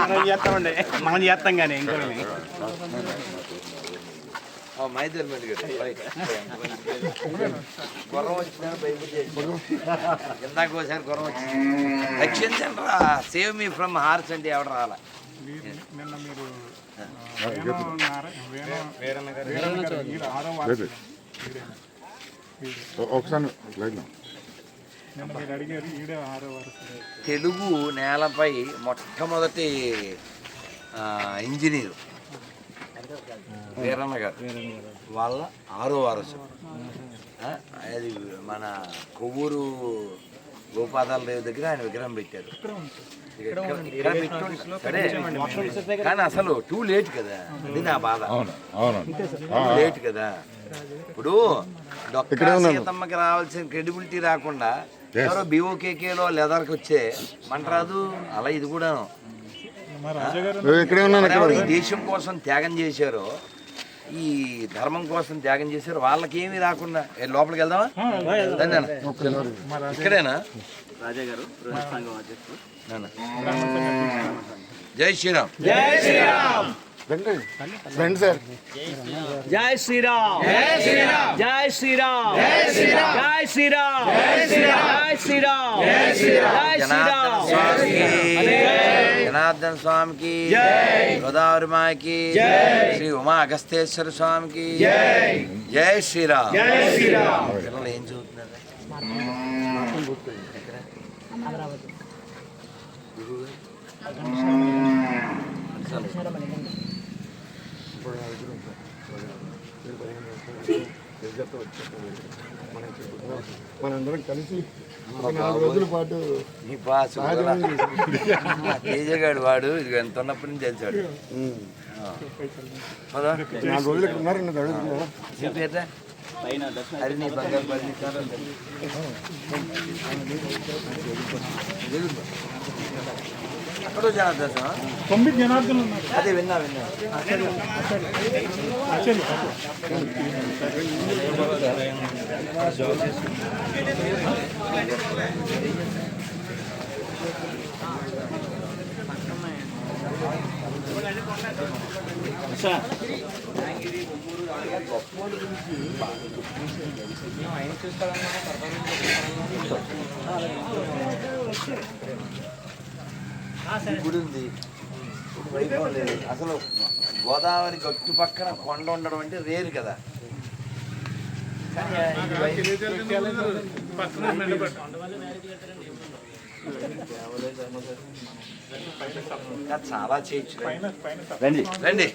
మనం చేస్తామండి. మనం చేస్తాం కానీ ఇంకో మైదర్ మీద గుర్రం వచ్చిందని భయపడి ఇందాక ఒకసారి గుర్రం వచ్చింది. రక్షించండి రా సేవ్ మీ ఫ్రమ్ హార్స్ అంటే ఎవడ రాలా? నిన్న మీరు ఒకసారి లైన్ నిన్న మీరు అడిగారు ఈడే ఆరో వరుస తెలుగు నేలపై మొట్టమొదటి ఇంజనీరు. వీరన్న గారు. వాళ్ళ ఆరో వారసు అది మన కొవ్వూరు గోపాదాల దేవి దగ్గర ఆయన విగ్రహం పెట్టారు. కానీ అసలు టూ లేట్ కదా. అది నా బాధ. లేట్ కదా. ఇప్పుడు డొక్కా సీతమ్మకి రావాల్సిన క్రెడిబిలిటీ రాకుండా ఎవరో బీఓకేకేలో లెదర్కి వచ్చే మంట రాదు అలా ఇది కూడాను. ఎవరెవరు ఈ దేశం కోసం త్యాగం చేశారో ఈ ధర్మం కోసం త్యాగం చేశారో వాళ్ళకి ఏమీ రాకుండా. ఏ, లోపలికి వెళ్దామా. ఇక్కడేనా? రాజా గారు ప్రజా సంఘం అధ్యక్షుడు నాన్న. జై శ్రీరామ్ రండి రండి సార్ జై శ్రీరామ్ జై శ్రీరామ్ జై శ్రీరామ్ జై శ్రీరామ్ జై శ్రీరామ్ జై శ్రీరామ్ జై జనార్దన స్వామికి జనార్దన స్వామికి గోదావరి మాయకి శ్రీ ఉమా అగస్తేశ్వర స్వామికి జై శ్రీరామ్ జై శ్రీరామ్ పిల్లలు ఏం చదువుతున్నారు ఎక్కడ? గురువు గారు? మనందరం కలిసి ఒక నాలుగు రోజుల పాటు నీ బాస్ కూడా. తేజగాడు వాడు ఇది ఎంత ఉన్నప్పటి నుంచి తెలిసాడు. నాలుగు రోజులు ఉన్నారండి అడుగుతున్నా హరిని బంగారు పల్లి అక్కడ జనార్దన్. తొమ్మిది ఉన్నారు. అదే విన్నా విన్నా. అసలు ఈ గుడి ఉంది. వైభవం లేదు అసలు గోదావరి గట్టు పక్కన కొండ ఉండడం అంటే రేరు కదా. కానీ చాలా చేయొచ్చు. రండి. రండి.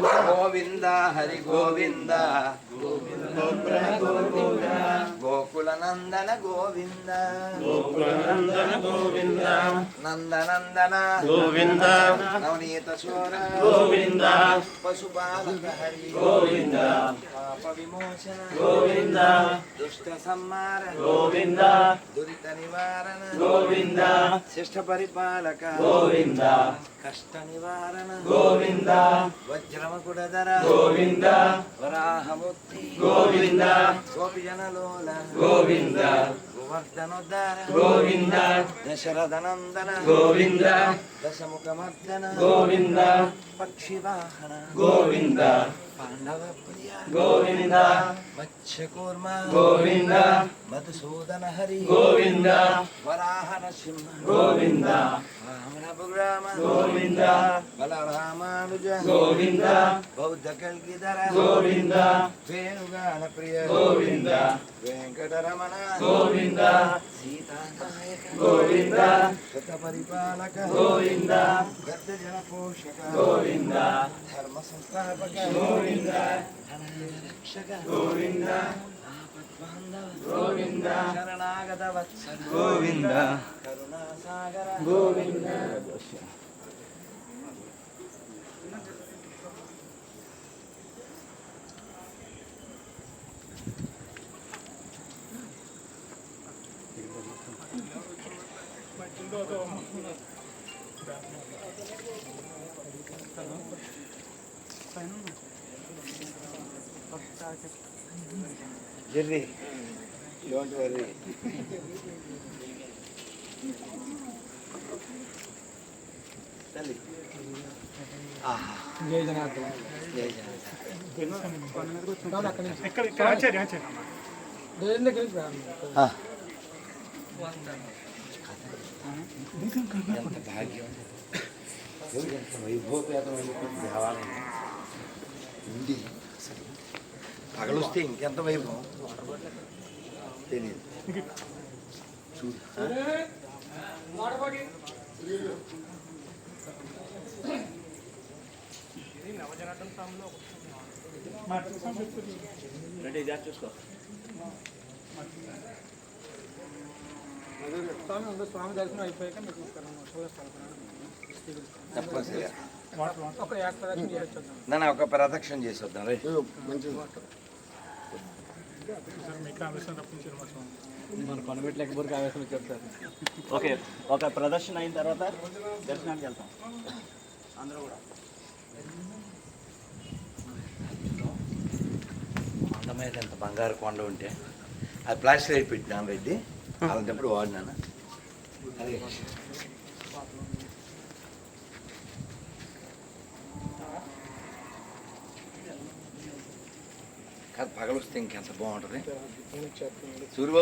గోవింద హరి గోవింద. గోకుల నందన గోవింద. నందన గోవింద నందనందన. గోవింద. నవనీత చోర గోవింద. పశుపాలక హరి. గోవింద. పాప విమోచన గోవింద. దుష్ట సంహార గోవింద. దురిత నివారణ గోవింద. శిష్ట పరిపాలక గోవింద. కష్ట నివారణ గోవింద. వజ్రమకుడధర. గోవింద. వరాహముక్తి గోవింద. గోపిజనలోల. గోవింద. గోవర్ధనోద్ధార. గోవింద. దశరథనందన. గోవింద. దశముఖమర్దన. గోవింద. పక్షివాహన. గోవింద. పాండవ ప్రియ. గోవింద. మత్స్యకూర్మ. గోవింద. మధుసూదన హరి. గోవింద. వరాహన సింహ. గోవింద. రామ గోవింద. బలరామానుజ. గోవింద. బౌద్ధ కల్గిధర గోవింద. వేణుగాన ప్రియ. గోవింద. వెంకటరమణ. గోవింద. సీతానాయక. గోవింద. శత పరిపాలక గోవింద. గద్ద జన పోషక. గోవింద. ధర్మ సంస్థాపక. Govinda Govinda. Govinda. Govinda. Govinda. Govinda. Gracias. Worry తల్లి ఆహా జై జనార్దన్ జై జనార్దన్ ఇక్కడ ఇక్కడ ఆచార్య ఆచార్య ఆ. ఎంత భాగ్యం దేవుడు ఎంత వైభవపేతమైనటువంటి దేవాలయం ఉంది. అసలు పగలొస్తే ఇంకెంత వైభవం తెలియదు చూడు? రెడీ చూసుకో. స్వామి దర్శనం అయిపోయాక మీకు తప్పనిసరిగా. నన్ను ఒక ప్రదక్షిణ చేసి వద్దాం రైట్ మంచిది. మీకు ఆవేశం స్వామి. ఓకే ఒక ప్రదర్శన అయిన తర్వాత దర్శనానికి వెళ్తాం. అందరూ కూడా. కొండ మీద ఎంత బంగారు కొండ ఉంటే అది ప్లాస్టిక్ లైట్ పెట్టినాను రెడ్డి అలాంటప్పుడు వాడినాను? అదే కాదు పగలొస్తే ఇంకెంత బాగుంటుంది. సూర్యబాబు